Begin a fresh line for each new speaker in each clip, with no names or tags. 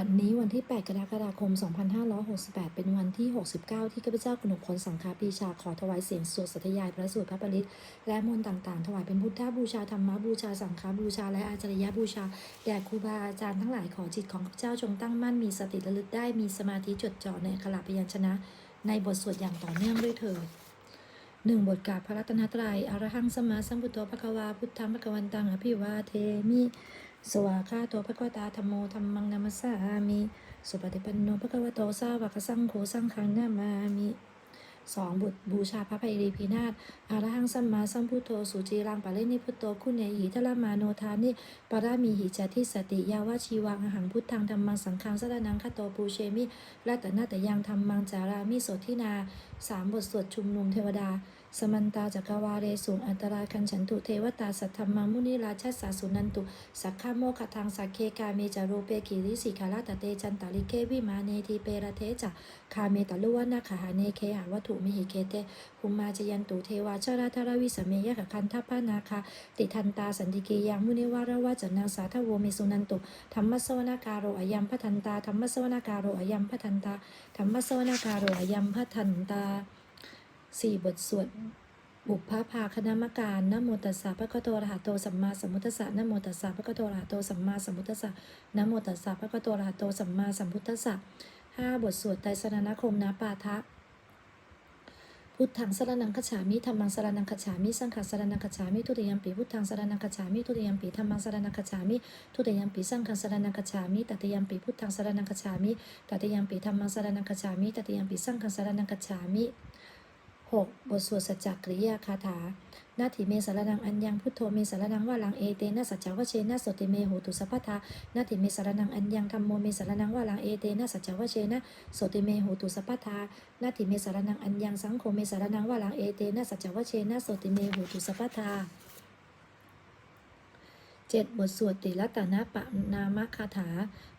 บัดนี้วันที่ 8 กรกฎาคม 2568 เป็นวันที่ 69 ที่ข้าพเจ้ากนกพลสังฆาปีชาขอถวายเสียงสวดสัทยายพระสูตรพระปริตและมนต์ต่างๆ ถวายเป็นพุทธบูชาธรรมบูชาสังฆบูชา และอาจารยบูชาแด่ครูบาอาจารย์ทั้งหลายขอจิตของข้าพเจ้าจงตั้งมั่นมีสติระลึกได้มีสมาธิจดจ่อในขระพยัญชนะ ในบทสวดอย่างต่อเนื่องด้วยเถิดหนึ่งบทกาพระรัตนตรัยอรหังสมมาสัมพุทโธภควาพุทธังภควันตังอภิวาเทมิ สวากาโตภะควตาธรรมโมธรรมังนามัสสามิสุปฏิปันโนภควโตสาวกสังโฆสังฆังนามามิสองบุตรบูชาพระภัยรีพินาศอรหังสัมมาสัมพุทโธสุจีรังปะเลนิพุตโตคุณเนหิทละมาโนทานิปารามีหิจติสติยาวาชีวังหังพุทธังธรรมังสังฆังสระนังคโตปูเชมิรัตนาตยังธรรมังจารามิโสทินาสามบทสวดชุมนุมเทวดา สมันตาจักรวาเรสูงอันตรายคันฉันตุเทวตาสัทธรรมามุนิราชสาสุนันตุ สักขโมขทางสักเคกาเมจารูเปกิริสิกาลาตะเตจันตาลิเควิมาเนทีเประเทจะคาเมตะลุวนาคาหาเนเคหาวัตถุมิหิเคเตภูมาจยันตุเทวาชราธารวิสเมยะกคันทัพพนาคาติทันตาสันติเกยังมุนิวารวาจันนางสาทโวเมสุนันตุธรรมสวนาการโรอายัมพัทันตาธรรมสวนาการโรอายัมพัทันตาธรรมสวนาการโรอายัมพัทันตา สี่บทสวดบุพภาภาคณามการนโมตัสสะพระกโตระหะโตสัมมาสัมพุทธัสสะนโมตัสสะพระกโตระหะโตสัมมาสัมพุทธัสสะนโมตัสสะพระกโตระหะโตสัมมาสัมพุทธัสสะห้าบทสวดไตรสรณคมนะปาทะพุทธังสรนังคฉามิธรรมังสรนังคฉามิสังฆังสรนังคฉามิทุติยมปีพุทธังสรนังคฉามิทุติยมปีธรรมังสรนังคฉามิทุติยมปีสังฆังสรนังคฉามิตติยมปีพุทธังสรนังคฉามิตติยมปีธรรมังสรนังคฉามิตติยมปีสังฆังสรนังคฉามิ 6. บทสวดสัจจกริยาคาถา นาถิเมสารนังอัญญังพุทโธเมสารนังว่าลังเอเตนะสัจจวเชนะสติเมโหตุสัพพทานาถิเมสารนังอัญญังธรรมโมเมสารนังว่าลังเอเตนะสัจจวเชนะสติเมโหตุสัพพทานาถิเมสารนังอัญญังสังโฆเมสารนังว่าลังเอเตนะสัจจวเชนะสติเมโหตุสัพพทาเจ็ดบทสวดติรัตนะปะนามคาถา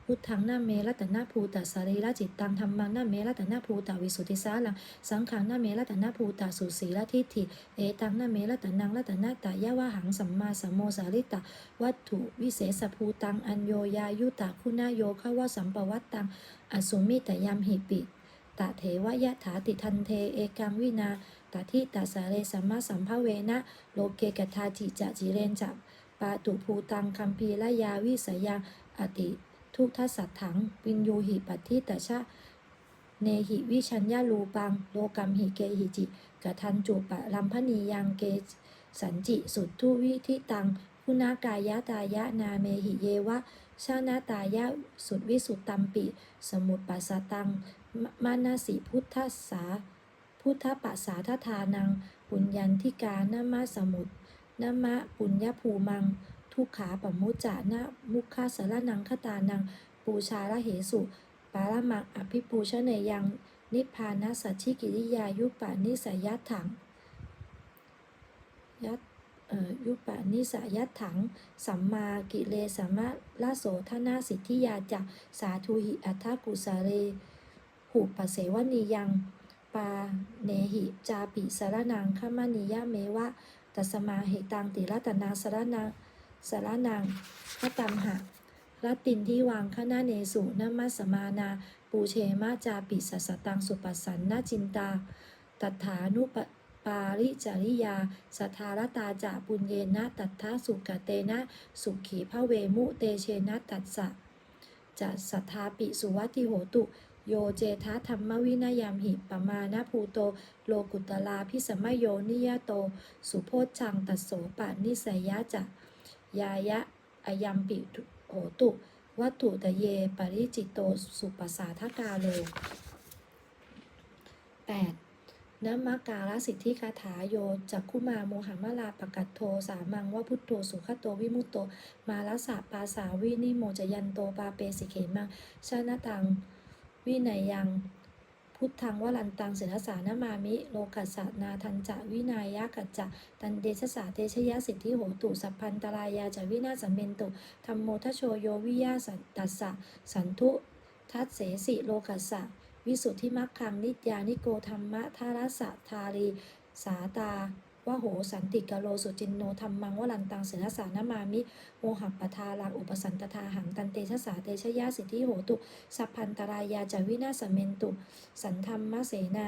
พุทธังนาเมรัตนะภูตสารีระจิตตังธรรมังนาเมรัตนะภูตวิสุทธิสาลัง สังขังนาเมรัตนะภูตสุสีละทิฏฐิ เอตังนาเมรัตนังรัตนะตายะวะหังสัมมาสัมโมสาริตะวัตถุวิเศษภูตังอัญโยยายุตะคุณาโยคะวสัมปวัตตังอสุมิตยามหิปิตะเถวยะถาติทันเทเอกังวินาตาทิตาสาเรสัมมาสัมภเวนะโลเกกทาจิจะจิเรนจับปาตุภูตังคัมภีละยาวิสยังอติ ทุกทัสสัทถัง วินยูหิปัตติตชะ เนหิวิชัญญาลูปัง โลกัมหิเกหิจิกะทันจุปะลัมพนียังเกสันจิ สุทธุวิทิตังคุณากายะตายะนาเมหิเยวะชานาตายะสุดวิสุตตัมปิ สมุตปัสสตังมานาสิพุทธสาพุทธปัสสาทธานัง ปุญญันทิกานามาสมุตนามะปุญญภูมัง ทุกขาปมุจจานะมุขคาสารนังคตานัง ปูชาละเหสุปาละมังอภิปูชเนยัง นิพพานะสัจฉิกิริยายุปานิสยัตถังยัตยุปานิสยัตถัง สัมมากิเลสมะละโสทนาสิทธิยาจักสาธุหิอัทธกุสาเร หุปเสวนียัง ปาเนหิจาปิสารนังขมานิยะเมวะ ตัสมาเหตังติรัตนาสารนัง สารนังพระตัมหะรัตตินที่วางขณาเนสุนามัสสมานา ปูเชมาจาปิสัสตังสุปัสสันนาจินตา ตัฐานุปปาริจาริยา สทธารตาจะปุญเยนะ ตัทธาสุกเตนะ สุขีพระเวมุเตเชนะตัสสะจะสัทธาปิสุวัติโหตุโยเจทะธรรมวินยามหิปมานะภูโต โลกุตลาพิสมัยโยนิยโต สุโพชชังตัสโสปะนิสัยยะจะ ยายะอายัมปิโหตุ วัตถุตะเย ปริจิตโต สุปัสสาทกาโล 8. นมักการสิทธิคาถาโยจักคุมาโมหมลาปกัตโท สามังว่าพุทโธสุขโตวิมุตโต มาลสะปาสาวินิโมจยันโตปาเปสิเขมังชานตัง วินัยยัง พุทธังวลันตังเสนสานามามิ โลกัสสนาทันจะวินายะกัจจะตันเดชสาเตชยสิทธิโหตุสัพพันตรายาจะวินาสัมเมนตุธรรมโมทโชโยวิยาสันตัสสะสันทุทัสเสสิโลกัสสะวิสุทธิมักคังนิจยานิโกธรรมะทารัสสะทารีสาตา ววโหสันติกะโลสุจินโนธรรมังวลันตังเสนสานามามิโมหัปปทาลังอุปสันตทาหังตันเตชะสาเตชะยาสิทธิโหตุ สัพพันตรายาจวินาสเมนตุ สันธรรมเสนา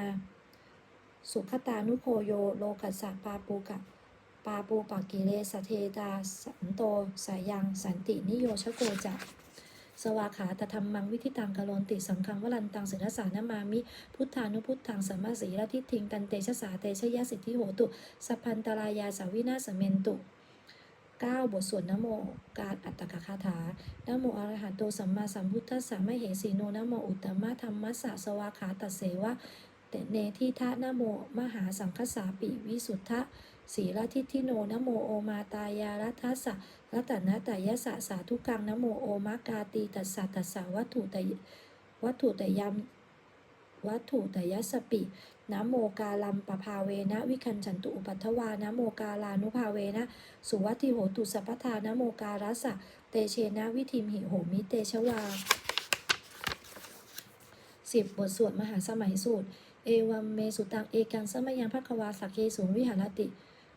สุขตานุโพโยโลกัสสะปาปูกะปาปูปากิเลสเทตาสันโตสายังสันตินิโยชโกจะ สวาขาตธรรมังวิธิตังกะโลนติสังคังวลันตังเสนสานามามิ พุทธานุพุทธังสัมมาสีละทิฏฐิงตันเตชะสาเตชะยะสิทธิโหตุสัพพันตรายาสาวินาสเมนตุ9บทสวดนโมการอัตตกคาถานโมอระหะโตสัมมาสัมพุทธัสสะมะเหสีโนนโมอุตตมะธรรมัสสะสวาขาตัสเสวะเตเนทิทะนโมมหาสังคสาปิวิสุทธะ สีละทิทิโนนโมโอมาตายารัทัสสะรัตนะตายะสะสาธุกังนโมโอมากาตีตัสสะตัสสะวัตถุตยวัตถุตยมวัตถุตยสปินะโมกาลัมปภาเวนะ วิคันฉันตุอุปัทวานะโมกาลานุภาเวนะ สุวัตถิโหตุสัพพทานโมการัสสะเตเชนะวิธิมหิโหมิเตชวาสิบบทสวดมหาสมัยสูตร เอวัมเมสุตังเอกังสมยังภควาสักเคสูงวิหารติ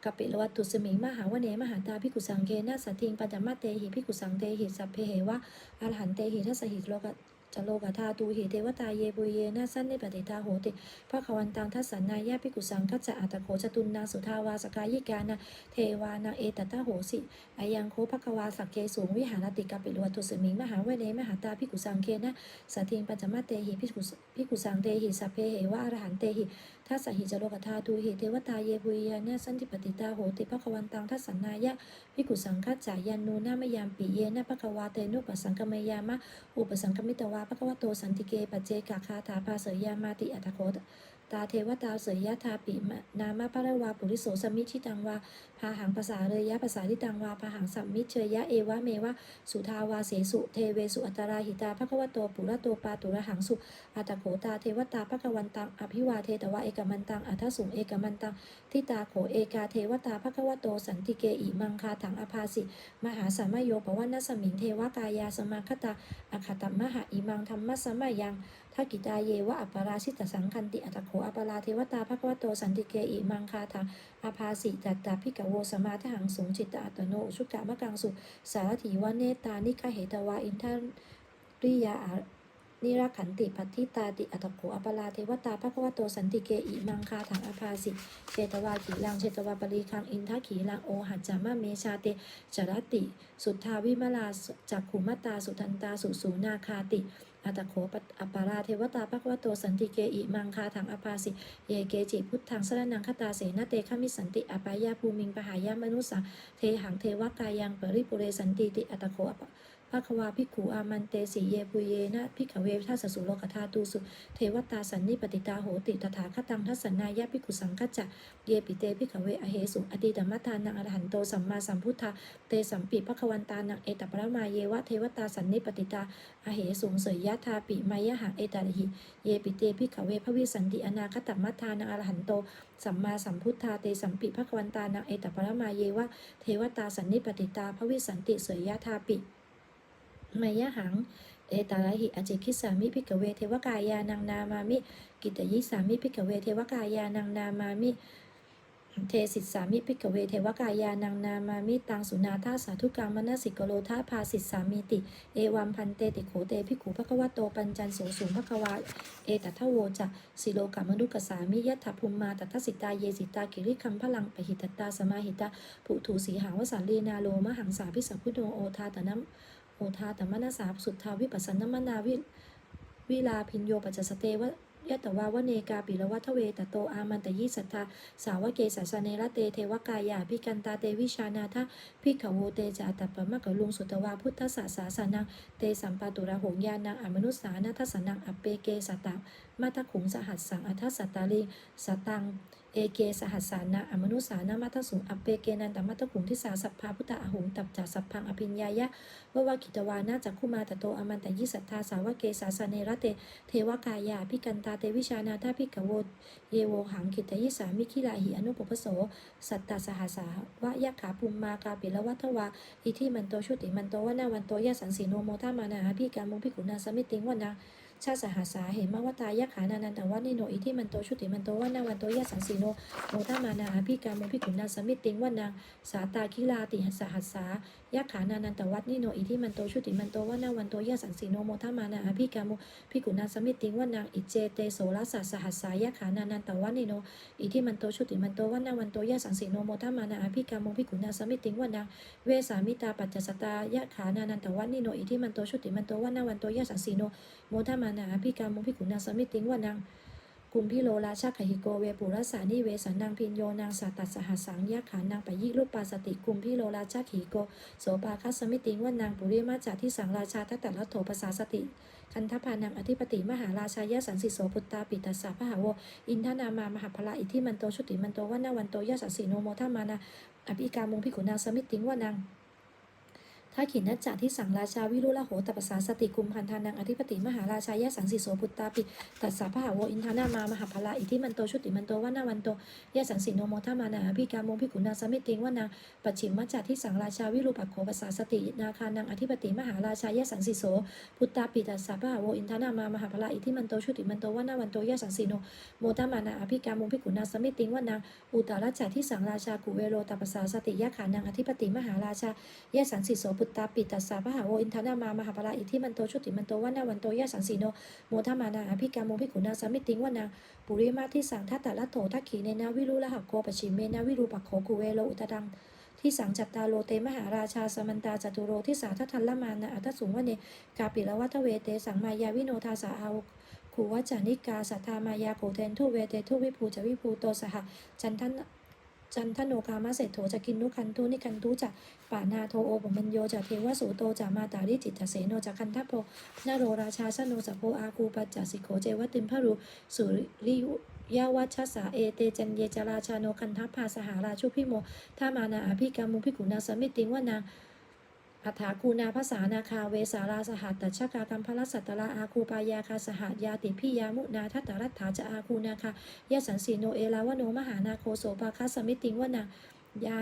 กปิลวัตตุสมิงมหาวเนมหาตาพิกุสังเคนะสัตถิงปัญจมาเตหิพิกุสังเตหิสัพเพเหวะอรหันเตหิทัสหิโลกะจโลกธาตูหิเทวตาเยปุเยนะสันในปติตาโหติพระควันตังทัสสันนายาพิกุสังคัจจะอัตโขจตุนนางสุทาวาสกายิกานะเทวานาเอตตะโหสิอายังโคภควาสักเคสูงวิหารติกปิลวัตตุสมิงมหาวเนมหาตาพิกุสังเคนะสัตถิงปัญจมาเตหิพิกุสพิกุสังเตหิสัพเพเหวะอรหันเตหิ ทัสสหิจโลกธาดูเหิเทวตาเยปุยานะสันติปติตาโหติภควันตังทัสสันนายะพิกุสังคัจายันนูนามยามปิเยนะภควาเตนุปสังกมยามะอุปสังกมิตวาภควโตสันติเกปเจกาคาถาภาเสยามาติอัตโคตตาเทวตาเสยยะทาปิมะนามะพระวาปุริโสสมิชิตังวา พาหังภาษาเรยยะภาษาทิตังวาพาหังสัมมิเชยยะเอวะเมวะสุทาวาเสสุเทเวสุอัตตราหิตาภควโตปุระโตปาตุระหังสุอัตโขตาเทวตาภควันตังอภิวาเทตวะเอกมันตังอัทสุงเอกมันตังทิตาโขเอกาเทวตาภควโตสันติเกอิมังคาถังอภาสิมหาสัมมโยปวันัสมิงเทวกายาสมาคตาอคตมหาอิมังธรรมะสมายังทักกิตาเยวะอัปปราชิตสังคันติอัตโขอัปปราเทวตาภควโตสันติเกอิมังคาถัง อาภาสิจัตตาพิกโวสมาทหังสูงจิตตอัตโนชุกกะมะกังสุสารถีวเนตานิคเหตวาอินทริยาอนิรักขันติปัตติตาติอัตโขอปลาเทวตาภควโตสันติเกอิมังคาถังอภาสิเชตวาขีลังเชตวาปรีคังอินทขีลังโอหัจจามะเมชาเตจรติ สุทธาวิมลาจักขุมตาสุทันตาสุสูนาคาติ อัตโขปอปาราเทวตาภควโตสันติเกอิมังคาถังอภาสิ เยเกจิพุทธังสรนังคตาเสนเตขมิสันติอปายาภูมิงปหายามนุสาเทหังเทวกายังปริปุเรสันติติอัตโขอป ภควาภิกขุอามันเตสีเยปุเยนะภิกขเวทัสสุโลกธาตุสุ เทวตาสันนิปติตาโหติตถาคตังทัสนายะภิกขุสังกัจจะเยปิเตภิกขเวอเหสุอติตมัทานังอรหันโตสัมมาสัมพุทธาเตสัมปิภควันตานังเอตปรมาเยวะเทวตาสันนิปติตาอเหสุงเสยยะทาปิมายะหะเอตาลิหิเยปิเตภิกขเวภวิสันติอนาคตมัทานังอรหันโตสัมมาสัมพุทธาเตสัมปิภควันตานังเอตปรมาเยวะเทวตาสันนิปติตาภวิสันติเสยยะทาปิ มายะหัง เอตาลหิอจิคิสามิพิกเวเทวกายานังนามามิ กิตยิสามิพิกเวเทวกายานังนามามิ เทสิตสามิพิกเวเทวกายานังนามามิตังสุนาทาสาธุกังมนสิกโลทาภาสิตสามิติ เอวัมพันเตติโขเตพิขุภควโตปัญจันโสสุงภควาเอตัทโวจะสิโลกามนุกสามิยัตถภูมิมาตัทสิตาเยสิตากิริคัมพลังปหิตตาสมาหิตาปุถุสีหาวสาลีนาโลมหังสาพิสัพพุโตโอทาตนะ โอทาตมนาสาสุทธาวิปัสสนมนาวิวิลาพินโยปัจจสเตวะยะตวาวเนกาปิรวัทเวตโตอามันตยิสัทธาสาวเกสัสเนระเตเทวกายาพิกันตาเตวิชานาทะพิขโวเตจาตัปะมะกลุงสุตวาพุทธสาสาสนังเตสัมปาตุระหงยานังอมนุสานาทัสนังอปเปเกสตังมาทขุงสหัสสังอัทัสตาลิงสตัง เอเกสหัสสานะอมนุสานามัทสุงอปเปเกนันตมัทขุงทิสาสัพพาพุทธอหุงตับจาสัพพังอภิญญายะววากิตวานาจักขุมาตโตอมันตยิสัทธาสาวกเกสาสเนระเต เทวกายาพิกันตาเตวิชานาทาพิกโวเยโวหังกิตยิสามิคิลาหิอนุปปโส สัตตาสหัสาวะยะขาภูมมากาปิละวัทวาอิทิมันโตชุติมันโตวนาวันโตยะสังสีโนโมทามานาพิการมุพิกุณาสมิติงวนา ชาสหัสสาเหมวตายะขานานันตวันิโนอิทิมันโตชุติมันโตวนาวันโตยะสังสีโนโมทามานาอภิกาโมภิกขุนาสมิติงวนังสาตาคิลาติหัสหัสสายะขานานันตวันิโนอิทิมันโตชุติมันโตวนาวันโตยะสังสีโนโมทามานาอภิกาโมภิกขุนาสมิติงวนังอิเจเตโสรัสสะสหัสสายะขานานันตวันิโนอิทิมันโตชุติมันโตวนาวันโตยะสังสีโนโมทามานาอภิกาโมภิกขุนาสมิติงวนังเวสามิตาปัจจสตายะขานานันตวันิโนอิทิมันโตชุติมันโตวนาวันโตยะสังสีโนโมทามานาอภิกาโมภิกขุนางสมิตติงวานังกุมพิโลราชาขหิโกเวปุรสานิเวสานังพินโยนางสัตตสหัสสังยะขานางปะยิรูปปาสติกุมพิโลราชาขหิโกโสภาคัสสมิติงว่านางปุริมาจาที่สังราชาทัตตละโถภาษาสติ คันทพานังอธิปติมหาราชายะสันสิโสพุตตาปิตัสสะพะหาวอินทนามามหาพละอิทิมันโตชุติมันโตวนาวันโตยะสัสสิโนโมทามานาอภิกามงพิขุนางสมิติงว่านาง ถ้าขินนัจจาที่สังราชาวิรุละโหตปัสสาสติกุมพันธานังอธิปติมหาราชายะสังสิโสพุตตาปิตัสสะพะหาวอินทนามามหาพละอิทิมันโตชุติมันโตวานาวันโตยะสังสิโนโมทามานาอภิกามงพิขุนาสมิติงว่านางปัจฉิมมัจจาที่สังราชาวิรูปักโขปัสสาสตินาคานังอธิปติมหาราชายะสังสิโสพุตตาปิตัสสะพะหาวอินทนามามหาพละอิทิมันโตชุติมันโตวานาวันโตยะสังสิโนโมทามานาอภิกามงพิขุนาสมิติงว่านางอุตตรจักที่สังราชากุเวโรตปปสสาสติยะขานังอธิปติมหาราชายะสังสิโสพุตตาปิตัสสะพะหาโวอินทนามามหาพละอิทิมันโตชุติมันโตวนาวันโตยะสังสิโนโมทามานาอภิกามงพิขุนางสมิติงว่านางปุริมาที่สังทัตตะละโถทักขีเนนาวิรุละหะโกปชิเมนาวิรูปักโขกุเวโรอุตตังที่สังจัตตาโลเตมหาราชาสมันตาจตุโรที่สาทัทันละมานะอัตสุงวเนกาปิละวัตเวเตสังมายาวิโนทาสาอาคูวัจจานิกาสัทธามายาโกเทนทุเวเตทุวิภูจวิภูโตสหจันทัน จันทโนกามาเศรษโถจะกินนุคันทุนิคันทุจะปานาโทโอปมัญโยจะเทวสูโตจะมาตาริจิตจเสโนจะคันทัพโพนโรราชาสโนสโพอาคูปัจจสิโขเจวติมพรุสุริยุยาวัชสาเอเตจันเยจราชาโนคันทัพพาสหาราชุพิโมทามานาอภิกามุพิกุนาสมิติงวนา อัฏฐาคูนาภาษานาคาเวสาราสหัตตชกากัมพลัสสัตตระอาคูปายาคาสหัตยาติพิยามุนาทัตตรัตถาจะอาคูนาคายะสันสีโนเอลาวโนมหานาโคโสปาคัสมิติงวนายา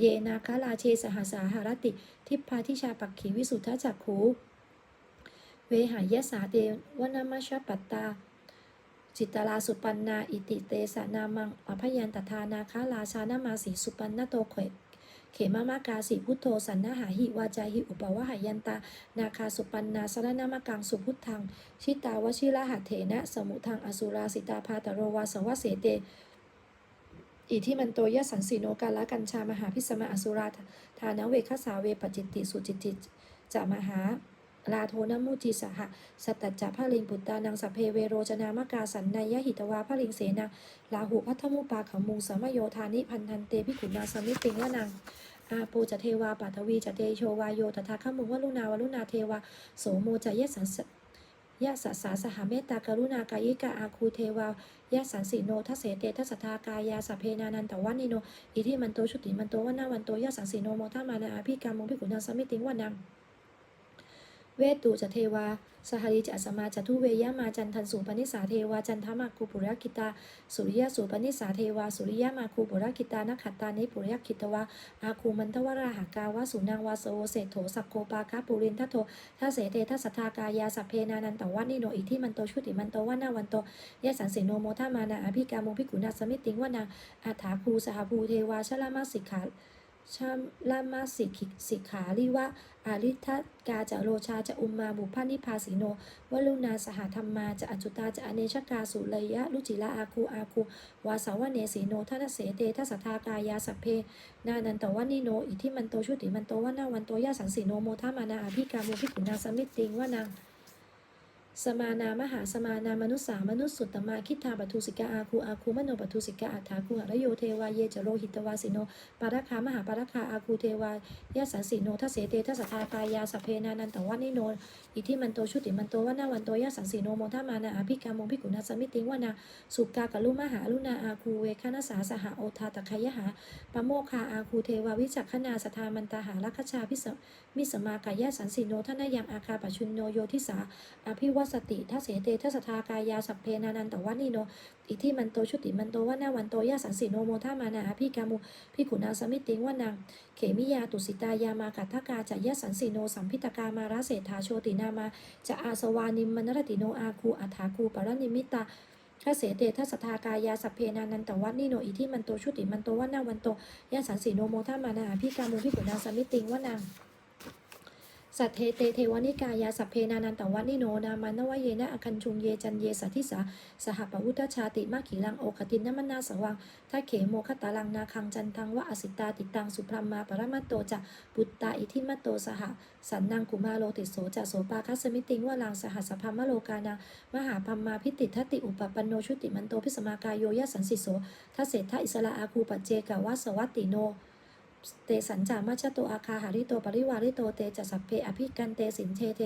เยนาคาลาเชสหสาหารติ ทิพาทิชาปักขีวิสุทธจักขูเวหายสาเตวนามชปัตตา จิตตลาสุปันนา อิติเตสนามังอภยันตทานาคาราชานามาสีสุปันนโตเข เขมามากาสิพุทโธสันนาหาหิวาจาหิอุปวะหายันตา นาคาสุปันนาสรนามกังสุพุทธัง ชิตาวชิระหัตเถนะ สมุทังอสุราสิตาพาตโรวาสวะเสเตอิทิมันโตยสันสีโนกาละกัญชามหาพิสมาอสุราทานเวคสาเวปจิตติสุจิตติจะมหา ลาโทนมุจิสหะสัตตจจะพระลิงปุตตานังสพเพเวโรจนามกาสันนายหิตวาพระลิงเสนาลาหูพัทธมุปาขมุงสมโยธานิพันธันเตพิขุนาสมิติงวนังอาปูจะเทวาปัทวีจะเตโชวาโยตถาคมุงวลุนาวลุนาเทวาโสโมจะเยสันยะสสาสหเมตตากรุณากายิกาอาคูเทวายะสันสีโนทัสเสเตทัสทากายาสเพนานันตวันิโนอิทิมันโตชุติมันโตวนาวันโตยะสันสีโนโมทามานาอาภิกามงพิขุนาสมิติงวนัง เวตุจเทวา สหริจะสมาจทุเวยมาจันทันสุปนิสาเทวา จันทมาคูปุระกิตา สุริยสุปนิสาเทวา สุริยมาคูปุระกิตานักขัตตานิปุระกิตวา อาคูมันทวราหากาวาสุนางวาโสเศธโถสักโคปาคาปุรินทัตโททัสเสเตทัสสทากายาสัพเพนานันตวันิโนอิทิมันโตชุติมันโตวานาวันโตยะสันเสโนโมทามานาอภิกามงพิกุณาสมิติงวนาอาถาภูสหภูเทวาชลามาสิกขา ชาลามาสิกิสิกขาลิวะอาริทัตกาจะโรชาจะอุมมาบุพานิพาสิโนวลุนาสหธรรมาจะอจุตาจะอเนชกาสุเลยะลุจิละอาคูอาคูวาสาวเนสีโนทัตเสเตทัสทากายาสัพเพ นานันตวันิโนอิทิมันโตชุติมันโตวนาวันโตยาสังสีโนโมทามานาอภิกามุพิกุณาสมิตติงวานาง สมานามหาสมานามนุษสามนุษย์สุตตมาคิทาปัทุสิกาอาคูอาคูมโนปัทุสิกาอัฏฐาคูหะโยเทวาเยจโรหิตวาสิโนปาราคามหาปาราคาอาคูเทวายาสันสีโนทัเสเตทัสทากายาสเพนานันตวันิโนอิทิมันโตชุติมันโตวนาวันโตยะสังสีโนโมทามานาอภิกามงพิกุณาสมิติงวานาสุกากลุมหาลุนาอาคูเวคานาสาสหโอทาตะคยหาปโมคาอาคูเทวาวิจักขนาสทามันตาหาลัคชาพิสมิสมากายะสันสีโนทนายังอาคาปชุนโนโยทิสาอภิวัสติทัสเสเตทัสทากายาสัพเพนานันตวันิโน อิทิมันโตชุติมันโตวนาวันโตยะสันสิโนโมทามานาพี่กามุพี่ขุนาสมิติงวานังเขมิยาตุสิตายามากัตถกาจะยะสันสิโนสัมพิตกามาราเศรษฐาโชตินามาจะอาสวานิมมนรติโนอาคูอัฐาคูปรนิมิตาทัสเสเตทัสทากายาสัพเพนานันตวันิโนอิทิมันโตชุติมันโตวนาวันโตยะสันสิโนโมทามานาพี่กามุพี่ขุนาสมิติงวานัง สัทเทเตเทวนิกายาสัพเพนานันตวันิโนนามานวเยนะอคันชุงเยจันเยสัทิสาสหปวุตชาติมาขีลังโอคตินนมนาสวังทัเขโมคตาลังนาคังจันทังวะอสิตาติตังสุพรมมาปรมัตโตจะปุตตาอิทิมัตโตสหสันนังกุมาโลติโสจะโสปาคัสมิติงวะลังสหัสพัมมโลกานา มหาพัมมาพิติทัติอุปปันโนชุติมันโตพิสมากายโยยะสันสิโสทัเศทะอิสระอาคูปัจเจกวะสวัตติโน เตสัญจามัชชโตอาคาหาริโตปริวาริโตเตจะสัพเพอภิกันเตสินเทเท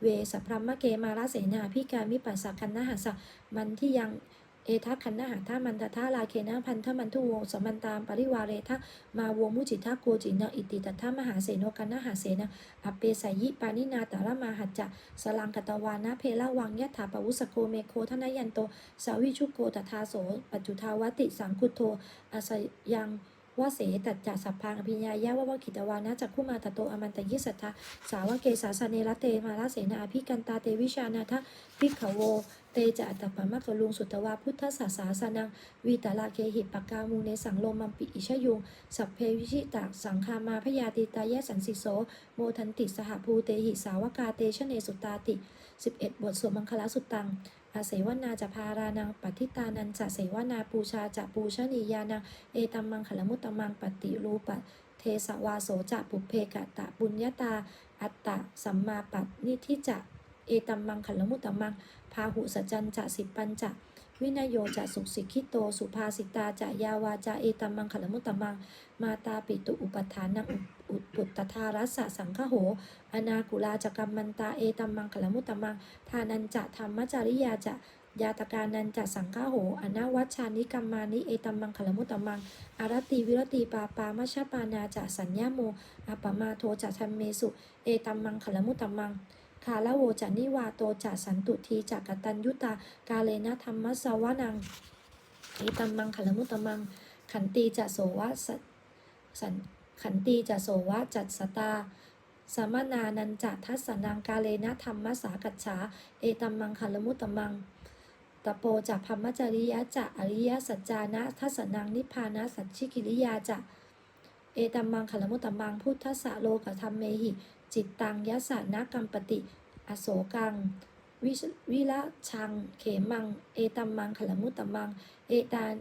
เวสัพพรมมะเกมาลาเสนาพิการมิปัสสะคันนหาสะมันที่ยังเอทัคันนหาท่ามันทท่าลาเคนะพันธมันทุวงสมันตามปริวาเรทะมาวงมุจิทาโกจินะอิติตัทมหาเสนกันนหาเสนะอเปสายิปานินาตาระมาหัจจะสลังกตวานะเพละวังยะถาปวุสโกเมโคทนายันโตสาวิชุโกตถาโสปัจจุทาวติสังคุโทอาสยัง ว่าเสตัจจะสัพพังอภิญญายะวะวะกิตวานะจักขุมาตโตอมันตยิสัทธาสาวเกสาสเนรเตมาลาเสนาอภิกันตาเตวิชานาทะพิกขโวเตจะอัตปะมะกลุงสุตวาพุทธศาสาสนังวีตาลาเคหิปปากามูเนสังโลมัมปิอิชยุง สัพเพวิชิตาสังคามาพยาติตายะสันสิโส โมทันติสหภูเตหิสาวกาเตชเนสุตาติ 11 บทสวดมังคลาสุตตัง อาเสวนาจะพารานังปฏิตานันจะเสวนาปูชาจะปูชนียานังเอตัมมังขลมุตตมังปฏิรูปะเทสวาโสจะปุเพกะตะบุญญาตา อัตตะสัมมาปัตนิทิจะเอตัมมังขลมุตตมังพาหุสจันจะสิปัญจะวินโยจะสุสิกิโต สุภาสิตาจะยาวาจะเอตัมมังขลมุตตมัง มาตาปิตุอุปทานัง อุปุตตทารัสสะสังฆโห อนากุลาจกรรมมันตาเอตัมมังขลมุตตมัง ทานันจะธรรมจริยาจะยาตการนันจะสังฆโห อนาวัชชานิกรรมานิ เอตัมมังขลมุตตมัง อารติวิรติปาปามัชฌปานาจะสัญญาโมอปมาโทจะชัมเมสุ เอตัมมังขลมุตตมัง คาละโวจะนิวาโตจะสันตุทีจะกตัญยุตา กาเลนะธรรมสวนัง เอตัมมังขลมุตตมัง ขันตีจะโสวะสะสัน ขันตีจะโสวะจัตสตาสมนานันจะทัสสนังกาเลนะธรรมสากัจฉา เอตัมมังคารมุตตมัง ตโปจะพัมมจริยะจะอริยสัจจานะทัสสนังนิพพานะสัจฉิกิริยาจะ เอตัมมังคารมุตตมัง พุทธสะโลกธรรมเมหิ จิตตังยะสานะกัมปติ อโศกังวิวิละชัง เขมัง เอตัมมังคารมุตตมัง เอตาน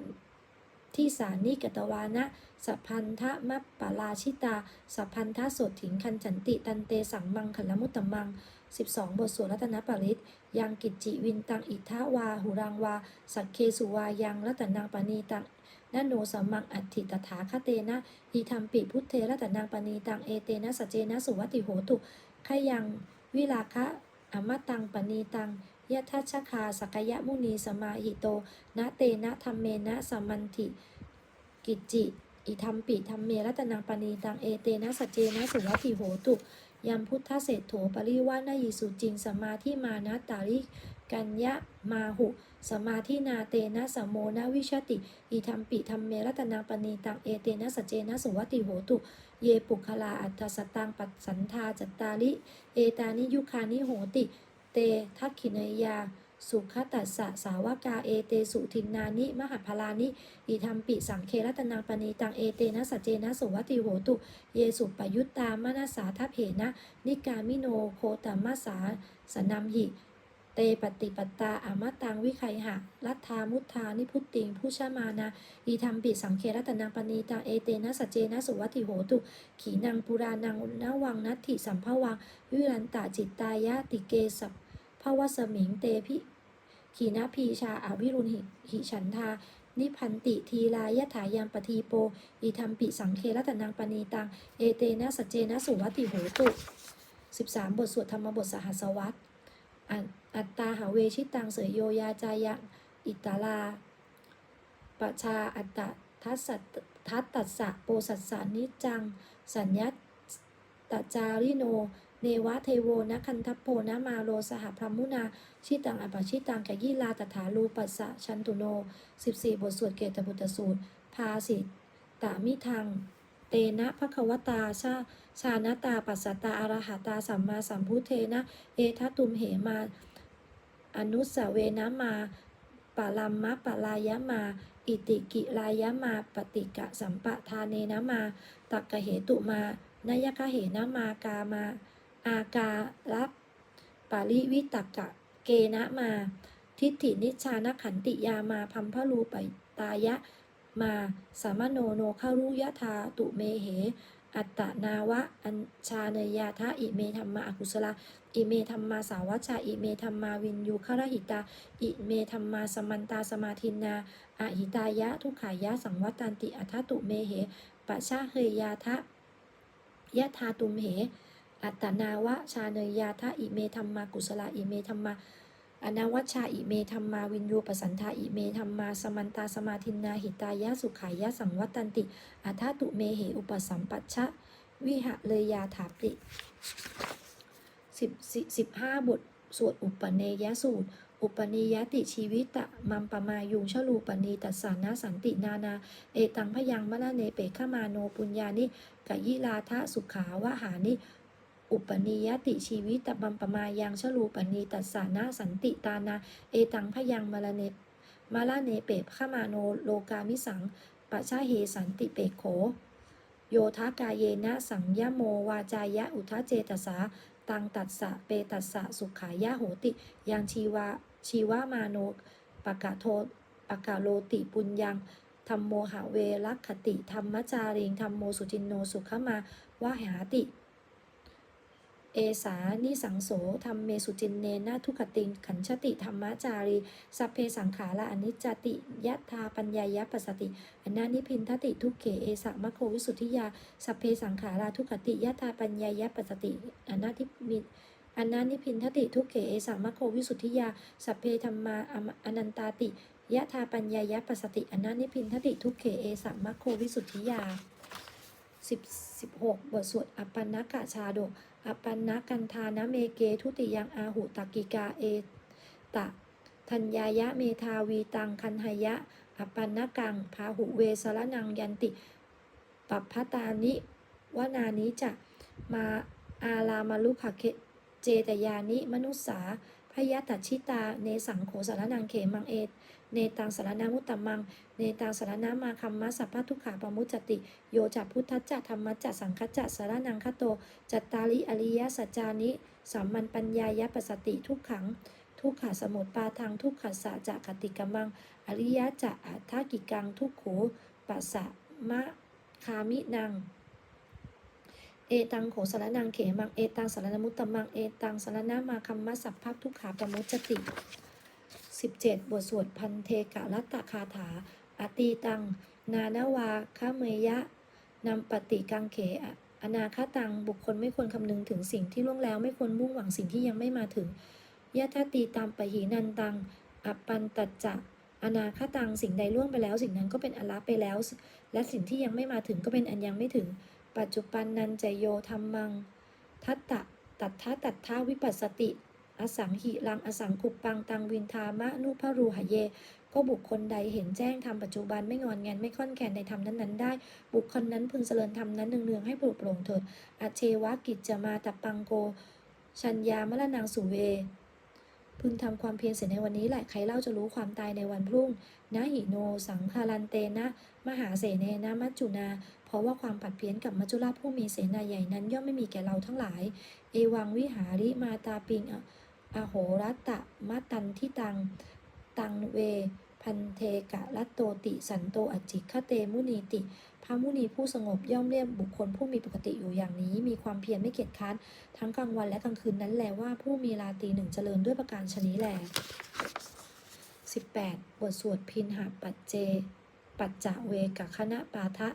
ที่สานิกตวานะ สัพพันธะมัปปาราชิตา สัพพันธะโสถิงคันจันติตันเตสังมังคลมุตตมัง 12 บทสวดรัตนปริตยังกิจจิวินตังอิทาวาหุรังวา สักเคสุวายังรัตนังปณีตังนโนสัมมังอัตถิตถาคเตนะอีธรรมปิพุทเทรัตนังปณีตังเอเตนะสเจนะสุวัติโหตุขยังวิลาคะอมตังปณีตัง ยะทัชคาสักยะมุนีสมาหิโตนะเตนะธรรมเมนะสัมมันติกิจจิอิธรรมปิธรรมเมรัตนังปณีตังเอเตนะสัจเจนะสุวัติโหตุยามพุทธเศรษโถปริวานายิสุจริงสมาธิมานะตาริกัญญะมาหุ สมาธินาเตนะสมโมนะวิชติ อิธรรมปิธรรมเมรัตนังปณีตังเอเตนะสัจเจนะสุวัติโหตุ เยปุคลาอัตถสตังปัสสันธาจัตตาลิ เอตานิยุคานิโหติ ต ทักขินยา สุขตัสสะสาวกา เอเต สุทินนานิ มหาพลานิ อิธรรมปิสังเครัตนังปณีตัง เอเตนะสัจเจนะสุวัติโหตุ เยสุปยุตตามนาสาทัพเหนะ นิกามิโนโคตมัสสาสนัมหิเตปฏิปตาอมตังวิไคหะ รัฐามุทธานิพุตติงผู้ชามานาอีธรรมปิสังเครัตนังปณีตังเอเตนะสัจเจนะสุวัติโหตุ ขีนังปุรานังนวังนัตถิสัมภวังวิรันตาจิตตายะติเกสัพ ภวสมิงเตพิขีนาพีชาอาวิรุณหิหฉันทา นิพันติทีลายะถายังปทีโปอีธรรมปิสังเครัตนังปณีตัง เอเตนะสัจเจนะสุวัติโหตุ 13 บทสวดธรรมบทสหัสวัตอันอัตตาหาเวชิตังเสยโยยาจายังอิตาลาปชาอัตตทัสสัตทัตตัสสะโปสัสสานิจัง สัญญาตจาริโน เนวะเทโวนะคันทัพโพนะมาโลสหพรหมุนา ชิตังอปะชิตังกยีลาตถาลูปัสสะชันตุโน 14 บทสวดเกตบุตรสูตร ภาสิตามิทัง เตนะภควตาชาชานตาปัสสตาอรหตาสัมมาสัมพุเทนะ เอทัตุมเหมา อนุสเวนะมาปะลัมมะปะลายะมา อิติกิลายะมาปฏิกะสัมปะทาเนนะมา ตักกะเหตุมานายกะเหนะมากามา อากาลับปาริวิตักกะเกนะมา ทิฏฐินิชานขันติยามาพัมพะรูปตายะมาสามโนโนคารุยะธาตุเมเห อัตตนาวะ อัญชาเนยาทะอิเมธรรมาอกุศลาอิเมธรรมาสาวัชชาอิเมธรรมาวินยูคารหิตา อิเมธรรมาสมันตาสมาทินาอหิตายะ ทุขายะ สังวัตันติอัทตุเมเหปะชาเฮยาทะยะทาตุมเห อัตนาวะชาเนยยาทะอิเมธรรมากุศลาอิเมธรรมาอนวัชชาอิเมธรรมาวินยูปสันทาอิเมธรรมาสมันตาสมาทินาหิตายะสุขายะสังวัตันติอัทตุเมเหอุปสัมปัชชะวิหะเลยยาถาปิสิบสิบห้าบท สวดอุปเนยสูตร อุปนิยติชีวิตะมัมปมายุงชลูปณีตัสสานาสันตินานา เอตังพยังมะละเนเปขมาโนปุญญานิกะยิลาทะสุขาวะหานิ อุปนิยติชีวิตตบัมปมายังชลูปณีตัสสานาสันติตานา เอตังพยังมะลเนมาลาเนเปขมาโนโลกามิสังปะชาเฮสันติเปโข โยทากายเยนะสังยะโมวาจายะอุทะเจตสาตังตัสสะเปตัสสะสุขายะโหติยังชีวาชีวามาโนปะกะโทปะกะโลติปุญญังธรรมโมหะเวรักขติธรรมจาริงธรรมโมสุจินโนสุขมาวะหาติ เอสานิสังโสธรรมเมสุจินเนนะทุกขติงขันชติธรรมจารีสัพเพสังขาระอนิจจติยัตถาปัญญายะปัสสติอนานิพินทติทุกเขเอสะมะโควิสุทธิยาสัพเพสังขาราทุกขติยัตถาปัญญายะปัสสติอนาทิมิอนานิพินทติทุกเขเอสะมะโควิสุทธิยาสัพเพธรรมาอมอนันตาติยะธาปัญญายะปัสสติอนานิพินทติทุกเขเอสะมะโควิสุทธิยา สิบสิบหกบทสวดอปันนกะชาดกอปันนกันทานะเมเกทุติยังอาหุตกิกาเอตะ ทัญญายะเมทาวีตังคันหยะอปันนกังพาหุเวสรนังยันติ ปัปพตานิวนานิจะมาอาลามาลุภเคเจตยานิมนุสสาพยตัชิตา เนสังโขสารนังเขมังเอ เนตังสารนามุตตมัง เนตังสารนามาคัมมะสัพพะทุกขาปมุจจติ โยจัพุทธัจจะธรรมจจะสังคจจะสารนังคโต จัตตาริอริยสัจานิสัมมันปัญญายะปสติทุกขัง ทุกขาสมุทปาทางทุกขัสะจะกติกมัง อริยะจะอัฏฐกิกังทุกขูปัสสะมะคามินังเอตังโขสารนังเขมัง เอตังสารนมุตตมัง เอตังสารนามาคัมมะสัพพะทุกขาปมุจจติ 17 บทสวดพันเทกะรัตตคาถาอตีตัง นานาวาคะเมยะนำปฏิกังเขอนาคตัง บุคคลไม่ควรคำนึงถึงสิ่งที่ล่วงแล้วไม่ควรมุ่งหวังสิ่งที่ยังไม่มาถึงยะทตีตามปะหีนันตัง อัปปันตัจจะอนาคตัง สิ่งใดล่วงไปแล้ว สิ่งนั้นก็เป็นอลับไปแล้ว และสิ่งที่ยังไม่มาถึงก็เป็นอันยังไม่ถึง ปัจจุบันนันจโยธรรมัง ทัตตะตัทธะตัทธาวิปัสสติ อสังหิรังอสังกุปปังตังวินทามะนุพรูหะเย ก็บุคคลใดเห็นแจ้งทำปัจจุบันไม่งอนแงนไม่ค่อนแขนในธรรมนั้นๆได้ บุคคลนั้นพึงเจริญธรรมนั้นเนืองๆให้ปลุกโปร่งเถิดอาเชวะกิจจะมาตับปังโก ชัญญามละนางสุเวพึงทำความเพียรเสียในวันนี้แหละใครเล่าจะรู้ความตายในวันพรุ่งนะหิโน สังคารันเตนะ มหาเสเนนะมัจจุนา เพราะว่าความผัดเพี้ยนกับมัจจุราชผู้มีเสนาใหญ่นั้นย่อมไม่มีแก่เราทั้งหลาย เอวังวิหาริมาตาปิง อโหรัตตะมะตันทิตัง ตังเว พันเทกะรัตโตติ สันโตอจจิคเตมุนีติ พระมุนีผู้สงบย่อมเรียกบุคคลผู้มีปกติอยู่อย่างนี้ มีความเพียรไม่เกียจค้าน ทั้งกลางวันและกลางคืนนั้นแลว่าผู้มีราตรีหนึ่งเจริญด้วยประการชนี้แล 18 บทสวดพินหาปัจเจ ปัจจะเวกคณะปาทะ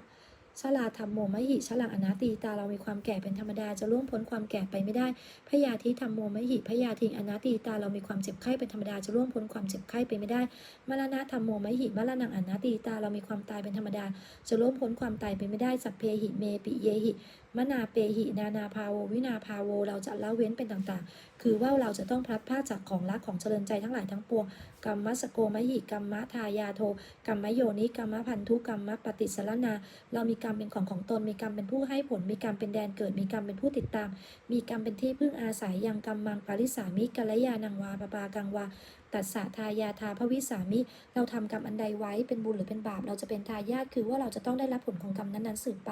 ชลาธรรมโมมหิชลังอนาตีตาเรามีความแก่เป็นธรรมดาจะล่วงพ้นความแก่ไปไม่ได้พยาธิธรรมโมมหิพยาธิอนาตีตาเรามีความเจ็บไข้เป็นธรรมดาจะล่วงพ้นความเจ็บไข้ไปไม่ได้มรณะธรรมโมมหิมรณังอนาตีตาเรามีความตายเป็นธรรมดาจะล่วงพ้นความตายไปไม่ได้สัพเพหิเมปิเยหิ มนาเปหินานาภาโววินาภาโว เราจะละเว้นเป็นต่างๆ คือว่าเราจะต้องพลัดพรากจากของรักของเจริญใจทั้งหลายทั้งปวงกรรมสโกมหิกรรมทายาโทกรรมโยนิกรรมพันธุกรรมปฏิสรณาเรามีกรรมเป็นของของตน มีกรรมเป็นผู้ให้ผล มีกรรมเป็นแดนเกิด มีกรรมเป็นผู้ติดตาม มีกรรมเป็นที่พึ่งอาศัยยังกรรมมังปาริสามิกัลยานังวาปปากังวา ตัสสะทายาทาภวิสามิ เราทำกรรมอันใดไว้เป็นบุญหรือเป็นบาป เราจะเป็นทายาทคือว่าเราจะต้องได้รับผลของกรรมนั้นๆสืบไป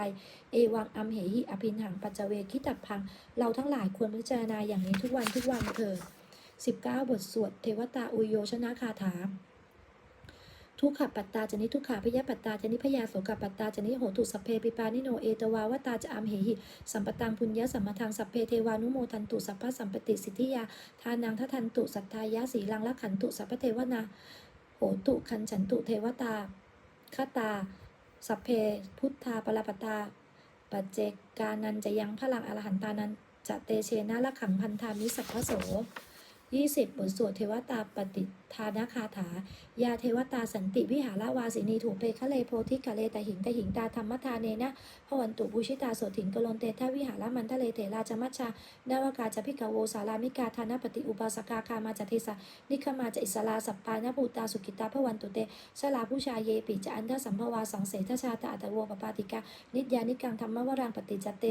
เอวังอัมเหหิอภินหังปัจจเวคิตับพัง เราทั้งหลายควรพิจารณาอย่างนี้ทุกวันทุกวันเถิด19 บทสวดเทวตาอุโยชนะคาถา ทุกขปัตตาจนิทุกขาพยปัตตาจนิพยาโสกปัตตาจนิโหตุสัพเพปิปานิโนเอตวาวตาจะอัมเหหิสัมปตังพุญญะสัมมาทังสัพเพเทวานุโมทันตุสัพพะสัมปติสิทธิยาทานังทัทันตุสัทธายะสีลังละขันตุสัพพเทวนาโหตุคันฉันตุเทวตาคตา สัพเพพุทธาปรปตาปัจเจกานันจะยังพลังอรหันตานันจะเตเชนะละขังพันธามิสัพพโส 20 บทสวดเทวตาปฏิทานคาถา ยาเทวตาสันติวิหารวาสินีถูกเปคะเลโพธิกะเลตหิงตหิงตาธรรมทานเนนะพวันตุบุชิตาโสถิงกลนเตทาวิหารมันทะเลเถราจมัชชานาวกาจะพิกาโวสารามิกาธานปฏิอุบาสกาคามาจเทสานิคมาจะอิสลาสัปปานภูตาสุกิตาพวันตุเตชลาผู้ชายเยปิจะอันทสัมภวาสังเสทชาตาอัตโวปปาติกานิจยานิกังธรรมวรังปฏิจจเต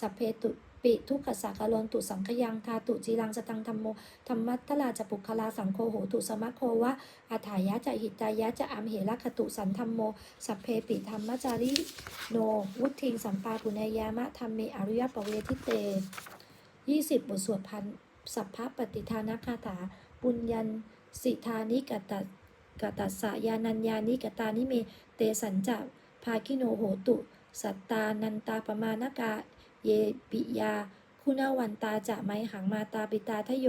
สัพเพตุ ปิทุกขสักกะโลนตุสังขยังทาตุจีรังสตังธรรมโมธรรมัตตลาจะปุคลาสังโฆโหตุสมะโควะอาถายะจะหิตายะจะอัมเหระคตุสันธรรมโมสัพเพปิธรรมจาริโน วุทิงสัมปาปุเนยามะธรรมเมอริยปเวทิเต20บทสวดพันสัพพะปฏิทานคาถาปุญญันสิทานิกตะกตัสสยานัญญานิกตานิเม เตสัญจะภาคิโนโหตุ สัตตานันตาปมานกา เยปิยา คุณวันตาจะไมหังมาตาปิตาทโย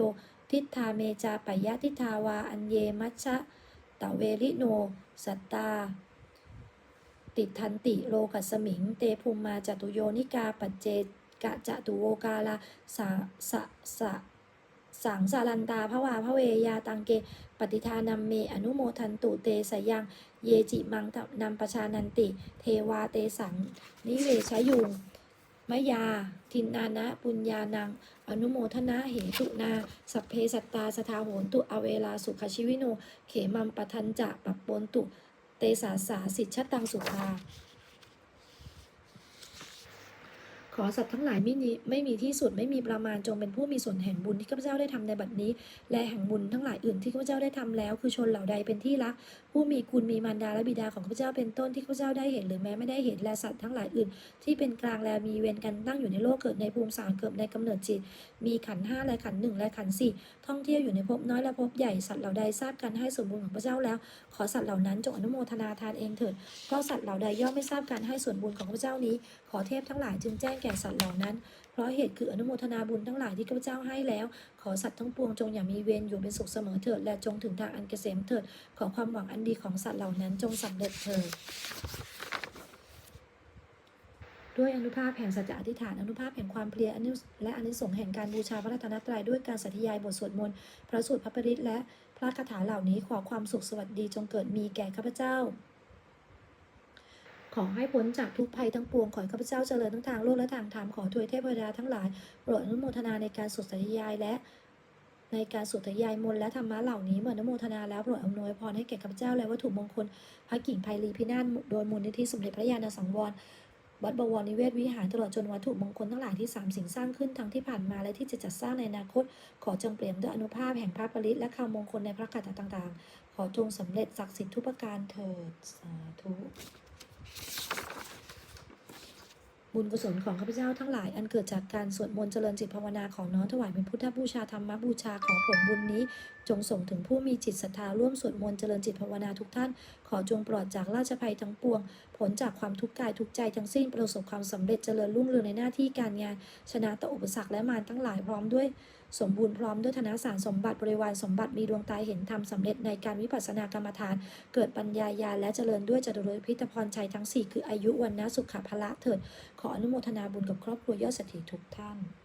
ทิฏฐาเมจาปยะทิทาวา อัญเยมัชชะตะเวริโน สัตตา ติทันติโลกัสมิง เตภูมิมาจตุโยนิกาปัจเจกะจตุโวกาลาสาสะสะสังสารันตาภวาพระเวยาตังเก ปฏิทานัมเม อนุโมทันตุเตสยัง เยจิมังนำประชานันติ เทวาเตสัง นิเวชยุง มยา ทินนานะปุญญานัง อนุโมทนาเหตุนา สัพเพสัตตาสทาโหนตุอเวลาสุขชีวิโน เขมัมปทันจะปัปปนตุ เตสาสาสิทชตังสุภา ขอสัตว์ทั้งหลายไม่มีไม่มีที่สุดไม่มีประมาณจงเป็นผู้มีส่วนแห่งบุญที่ข้าพเจ้าได้ทำในบัดนี้ และแห่งบุญทั้งหลายอื่นที่ข้าพเจ้าได้ทำแล้ว คือชนเหล่าใดเป็นที่รัก ผู้มีคุณมีมารดาและบิดาของข้าพเจ้าเป็นต้นที่ข้าพเจ้าได้เห็นหรือแม้ไม่ได้เห็นและสัตว์ทั้งหลายอื่น ที่เป็นกลางและมีเวรกันตั้งอยู่ในโลกเกิดในภูมิสามเกิดในกำเนิดจิต มีขันห้าและขันหนึ่งและขันสี่ท่องเที่ยวอยู่ในภพน้อยและภพใหญ่สัตว์เหล่าใดทราบการให้สมบูรณ์ของพระเจ้าแล้ว ขอสัตว์เหล่านั้นจงอนุโมทนาทานเองเถิดเพราะสัตว์เหล่าใดย่อมไม่ทราบการให้ส่วนบุญของพระเจ้านี้ ขอเทพทั้งหลายจึงแจ้งแก่สัตว์เหล่านั้น เพราะเหตุคืออนุโมทนาบุญทั้งหลายที่ข้าพเจ้าให้แล้ว ขอสัตว์ทั้งปวงจงอย่ามีเวรอยู่เป็นสุขเสมอเถิด และจงถึงทางอันเกษมเถิด ขอความหวังอันดีของสัตว์เหล่านั้นจงสำเร็จเถิดด้วยอนุภาพแห่งสัจจะอธิษฐานอนุภาพแห่งความเพลียอนุและอนิสงส์แห่งการบูชาพระรัตนตรัยด้วยการสัตยายบทสวดมนต์พระสูตรพระปริตและพระคาถาเหล่านี้ขอความสุขสวัสดีจงเกิดมีแก่ข้าพเจ้า ขอให้พ้นจากทุกภัยทั้งปวง ขอให้ข้าพเจ้าเจริญทั้งทางโลกและทางธรรม ขอทวยเทพดาทั้งหลายโปรดอนุโมทนาในการสวดสัตยายและในการสวดสัตยายมนและธรรมะเหล่านี้เมื่ออนุโมทนาแล้วโปรดอำนวยพรให้แก่ข้าพเจ้าและวัตถุมงคล พระกิ่งไพลีพินาศโดยมูลนิธิสมเด็จพระญาณสังวรวัดบวรนิเวศวิหารตลอดจนวัตถุมงคลทั้งหลายที่สามสิ่งสร้างขึ้นทั้งที่ผ่านมาและที่จะจัดสร้างในอนาคต ขอจงเปลี่ยนด้วยอนุภาพแห่งพระปริตและคำมงคลในพระคาถาต่างๆ ขอจงสำเร็จศักดิ์สิทธิ์ทุกประการเถิดสาธุ บุญกุศลของข้าพเจ้าทั้งหลายอันเกิดจากการสวดมนต์เจริญจิตภาวนาของน้อมถวายเป็นพุทธบูชาธรรมบูชาของผลบุญนี้ จงส่งถึงผู้มีจิตศรัทธาร่วมสวดมนต์เจริญจิตภาวนาทุกท่าน ขอจงปลอดจากราชภัยทั้งปวง ผลจากความทุกข์กายทุกใจทั้งสิ้นประสบความสำเร็จเจริญรุ่งเรืองในหน้าที่การงาน ชนะต่ออุปสรรคและมารทั้งหลายพร้อมด้วย สมบูรณ์พร้อมด้วยธนสารสมบัติบริวารสมบัติมีดวงตาเห็นธรรมสำเร็จในการวิปัสสนากรรมฐาน เกิดปัญญาญาและเจริญด้วยจตุรพิธพรชัยทั้ง 4 คืออายุวันนะสุขภละเถิด ขออนุโมทนาบุญกับครอบครัวยอดเศรษฐีทุกท่าน